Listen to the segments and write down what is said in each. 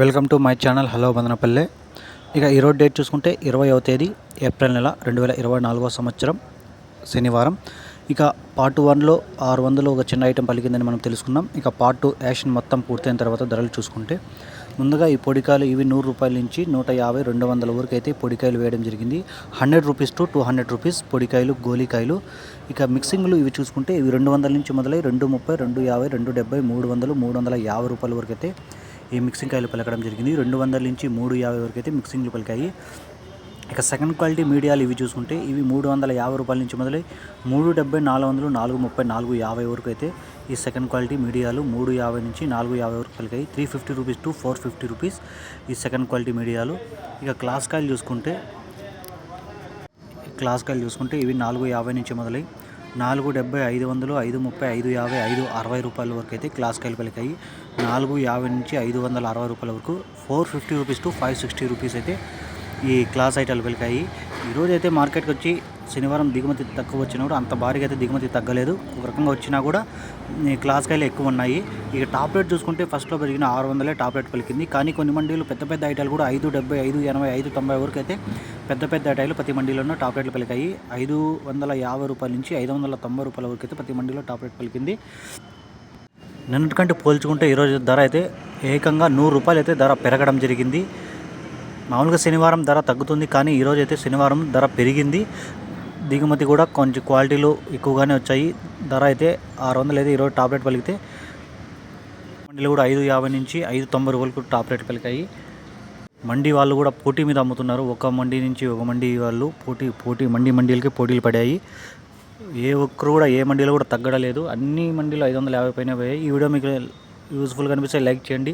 Welcome to my channel hello Bandanapalle. ఇక ఈరోజు date చూసుకుంటే ఇరవైవ తేదీ ఏప్రిల్ నెల రెండు వేల ఇరవై నాలుగో సంవత్సరం శనివారం. ఇక పార్ట్ వన్లో ఆరు వందలు ఒక చిన్న ఐటెం పలికిందని మనం తెలుసుకున్నాం. ఇక పార్ట్ టూ యాక్షన్ మొత్తం పూర్తయిన తర్వాత ధరలు చూసుకుంటే ముందుగా ఈ పొడికాయలు ఇవి నూరు రూపాయల నుంచి నూట యాభై రెండు వందల వరకు అయితే పొడికాయలు వేయడం జరిగింది. Hundred rupees to two hundred rupees పొడికాయలు గోలికాయలు. ఇక మిక్సింగ్లు ఇవి చూసుకుంటే ఇవి రెండు వందల నుంచి మొదలై రెండు ముప్పై రెండు యాభై రెండు డెబ్బై మూడు వందలు మూడు వందల యాభై రూపాయల వరకు అయితే ఈ మిక్సింగ్ కాయలు పలకడం జరిగింది. రెండు వందల నుంచి మూడు యాభై వరకు అయితే మిక్సింగ్లు పలికాయి. ఇక సెకండ్ క్వాలిటీ మీడియాలు ఇవి చూసుకుంటే ఇవి మూడు వందల యాభై రూపాయల నుంచి మొదలై మూడు డెబ్బై నాలుగు వందలు నాలుగు ముప్పై నాలుగు యాభై వరకు అయితే ఈ సెకండ్ క్వాలిటీ మీడియాలు మూడు యాభై నుంచి నాలుగు యాభై వరకు పలికాయి. Three fifty rupees to four fifty rupees ఈ సెకండ్ క్వాలిటీ మీడియాలు. ఇక క్లాస్ కాయలు చూసుకుంటే క్లాస్ కాయలు చూసుకుంటే ఇవి నాలుగు యాభై నుంచి మొదలై నాలుగు డెబ్బై ఐదు వందలు ఐదు ముప్పై ఐదు యాభై ఐదు అరవై రూపాయల వరకు అయితే క్లాస్ కాయలు పలికాయి నాలుగు యాభై నుంచి ఐదు వందల అరవై రూపాయల వరకు four fifty rupees to five sixty rupees అయితే ఈ క్లాస్ ఐటాలు పెలికాయి ఈరోజు అయితే మార్కెట్కి వచ్చి శనివారం దిగుమతి తక్కువ వచ్చినా కూడా అంత భారీగా అయితే దిగుమతి తగ్గలేదు. ఒక రకంగా వచ్చినా కూడా ఈ క్లాస్ కాయలు ఎక్కువ ఉన్నాయి ఇక టాప్ రేట్ చూసుకుంటే ఫస్ట్లో పెరిగిన ఆరు వందలే టాప్ రేట్ పలికింది. కానీ కొన్ని మండీలు పెద్ద పెద్ద ఐటాలు కూడా ఐదు డెబ్బై ఐదు ఎనభై ఐదు తొంభై వరకు అయితే పెద్ద పెద్ద ఐటాలు ప్రతి మండీలోనూ టాప్ రేట్లు పలికాయి. ఐదు వందల యాభై రూపాయల నుంచి ఐదు వందల తొంభై రూపాయల వరకు అయితే ప్రతి మండీలో టాప్ రేట్ పలికింది. నిన్నటికంటే పోల్చుకుంటే ఈరోజు ధర అయితే ఏకంగా నూరు రూపాయలు అయితే ధర పెరగడం జరిగింది. మామూలుగా శనివారం ధర తగ్గుతుంది కానీ ఈరోజు అయితే శనివారం ధర పెరిగింది. దిగుమతి కూడా కొంచెం క్వాలిటీలు ఎక్కువగానే వచ్చాయి. ధర అయితే ఆరు వందలు అయితే ఈరోజు టాప్ రేట్ పలికితే మండీలు కూడా ఐదు యాభై నుంచి ఐదు తొంభై రూపాయలకు టాప్ రేట్ పలికాయి. మండీ వాళ్ళు కూడా పోటీ మీద అమ్ముతున్నారు. ఒక మండీ నుంచి ఒక మండీ వాళ్ళు పోటీ పోటీ మండీ మండీలకి పోటీలు పడాయి. ఏ ఒక్కరు కూడా ఏ మండీలో కూడా తగ్గడలేదు. అన్ని మండీలు ఐదు వందల యాభై పైన పోయాయి. ఈ వీడియో మీకు యూస్ఫుల్గా అనిపిస్తే లైక్ చేయండి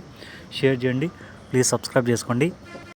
షేర్ చేయండి. ప్లీజ్ సబ్స్క్రైబ్ చేసుకోండి.